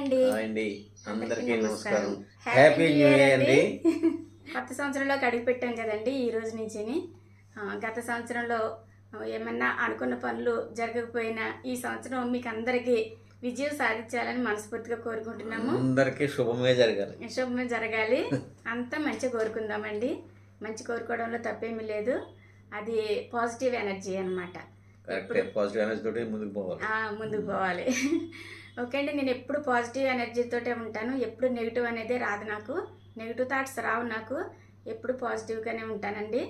అండి. అందరికీ నమస్కారం. హ్యాపీ న్యూ ఇయర్ అండి. కొత్త సంవత్సరంలోకి అడుగు పెట్టాం కదండి ఈ రోజు నుంచి గత సంవత్సరంలో ఏమన్నా అనుకున్న పనులు జరగకపోయినా ఈ సంవత్సరం మీకు అందరికీ విజయం సాధించాలని మనస్ఫూర్తిగా కోరుకుంటున్నాము. అందరికీ శుభమే జరగాలి. శుభమే జరగాలి. అంతా మంచిగా కోరుకుందామండి. మంచి కోరుకోవడంలో తప్పేమీ లేదు. అది పాజిటివ్ ఎనర్జీ అన్నమాట. కరెక్ట్ పాజిటివ్ ఎనర్జీ తోటి ముందుకు పోవాలి. ముందుకు పోవాలి. ఓకే అండి నేను ఎప్పుడు పాజిటివ్ ఎనర్జీతోటే ఉంటాను ఎప్పుడు నెగిటివ్ అనేది రాదు నాకు. నెగిటివ్ థాట్స్ రావు నాకు ఎప్పుడు పాజిటివ్గానే ఉంటానండి.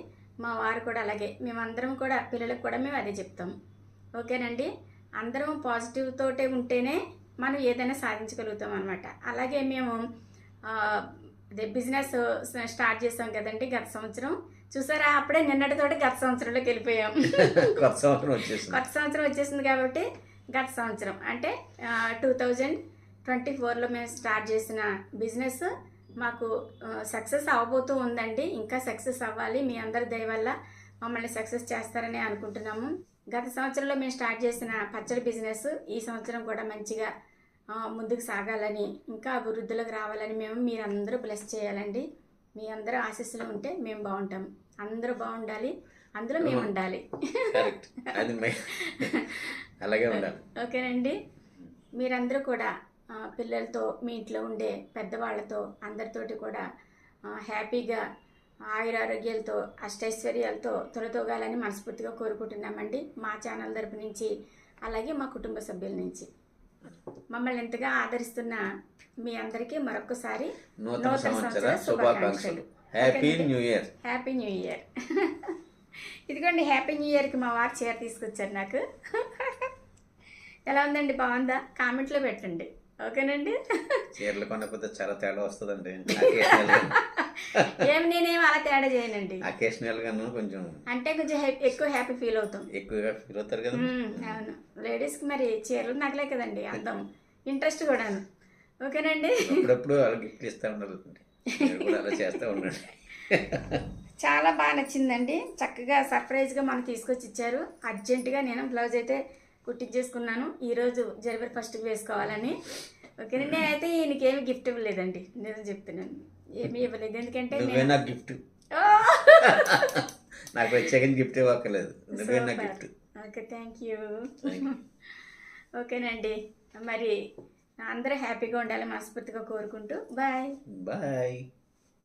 మా వారు కూడా అలాగే మేమందరం కూడా పిల్లలకు కూడా మేము అదే చెప్తాం. ఓకేనండి? అందరం పాజిటివ్ తోటే ఉంటేనే మనం ఏదైనా సాధించగలుగుతాం అనమాట అలాగే మేము అదే బిజినెస్ స్టార్ట్ చేసాం కదండి గత సంవత్సరం. చూసారా? అప్పుడే నిన్నటితోటి గత సంవత్సరంలోకి వెళ్ళిపోయాం. కొత్త సంవత్సరం వచ్చేసింది. కొత్త సంవత్సరం వచ్చేసింది కాబట్టి గత సంవత్సరం. అంటే టూ థౌజండ్ ట్వంటీ ఫోర్లో మేము స్టార్ట్ చేసిన బిజినెస్ మాకు సక్సెస్ అవ్వబోతూ ఉందండి. ఇంకా సక్సెస్ అవ్వాలి. మీ అందరి దయ వల్ల మమ్మల్ని సక్సెస్ చేస్తారని అనుకుంటున్నాము. గత సంవత్సరంలో మేము స్టార్ట్ చేసిన పచ్చడి బిజినెస్ ఈ సంవత్సరం కూడా మంచిగా ముందుకు సాగాలని ఇంకా అభివృద్ధిలోకి రావాలని మేము మీరందరూ బ్లెస్ చేయాలండి. మీ అందరూ ఆశీస్సులు ఉంటే మేము బాగుంటాం. అందరూ బాగుండాలి అందులో మేము ఉండాలి. అలాగే ఉండాలి. ఓకేనండి. మీరందరూ కూడా పిల్లలతో మీ ఇంట్లో ఉండే పెద్దవాళ్ళతో అందరితోటి కూడా హ్యాపీగా ఆయురారోగ్యాలతో అష్టైశ్వర్యాలతో తొలతోగాలని మనస్ఫూర్తిగా కోరుకుంటున్నామండి. మా ఛానల్ తరపు నుంచి అలాగే మా కుటుంబ సభ్యుల నుంచి. మమ్మల్ని ఎంతగా ఆదరిస్తున్న మీ అందరికీ మరొకసారి నూతన సంవత్సర శుభాకాంక్షలు. Happy? New year happy new year ఇదిగోండి హ్యాపీ న్యూ ఇయర్కి మా వారు చీర తీసుకొచ్చారు నాకు. ఎలా ఉందండి? బాగుందా? కామెంట్లో పెట్టండి. ఓకేనండి? చీరలు కొనకపోతే చాలా తేడా వస్తుందండి. ఏం నేనేం అలా తేడా చేయనండి. అకేషనల్ గాను కొంచెం అంటే కొంచెం ఎక్కువ హ్యాపీ ఫీల్ అవుతాం. ఎక్కువగా ఫీల్ అవుతారు కదా. అవును. లేడీస్కి మరి చీరలు నగలే కదండి అందం. ఇంట్రెస్ట్ కూడాను. ఓకేనండి? అప్పుడప్పుడు గిఫ్ట్ ఇస్తూ ఉండాలి మీరు కూడా అలా చేస్తూ ఉండండి. చాలా బాగా నచ్చిందండి. చక్కగా సర్ప్రైజ్గా మనకు తీసుకొచ్చి ఇచ్చారు. అర్జెంటుగా నేను బ్లౌజ్ అయితే కుట్టించేసుకున్నాను. ఈరోజు జనవరి ఫస్ట్కి వేసుకోవాలని. ఓకేనండి? నేనైతే ఈయనకి ఏమి గిఫ్ట్ ఇవ్వలేదండి. నిజం చెప్తున్నాను. ఏమీ ఇవ్వలేదు. ఎందుకంటే గిఫ్ట్! నాకు ప్రత్యేకంగా గిఫ్ట్ ఇవ్వక్కర్లేదు. గిఫ్ట్. Okay thank you. ఓకేనండి. మరి అందరూ హ్యాపీగా ఉండాలి మనస్ఫూర్తిగా కోరుకుంటూ బాయ్. బాయ్.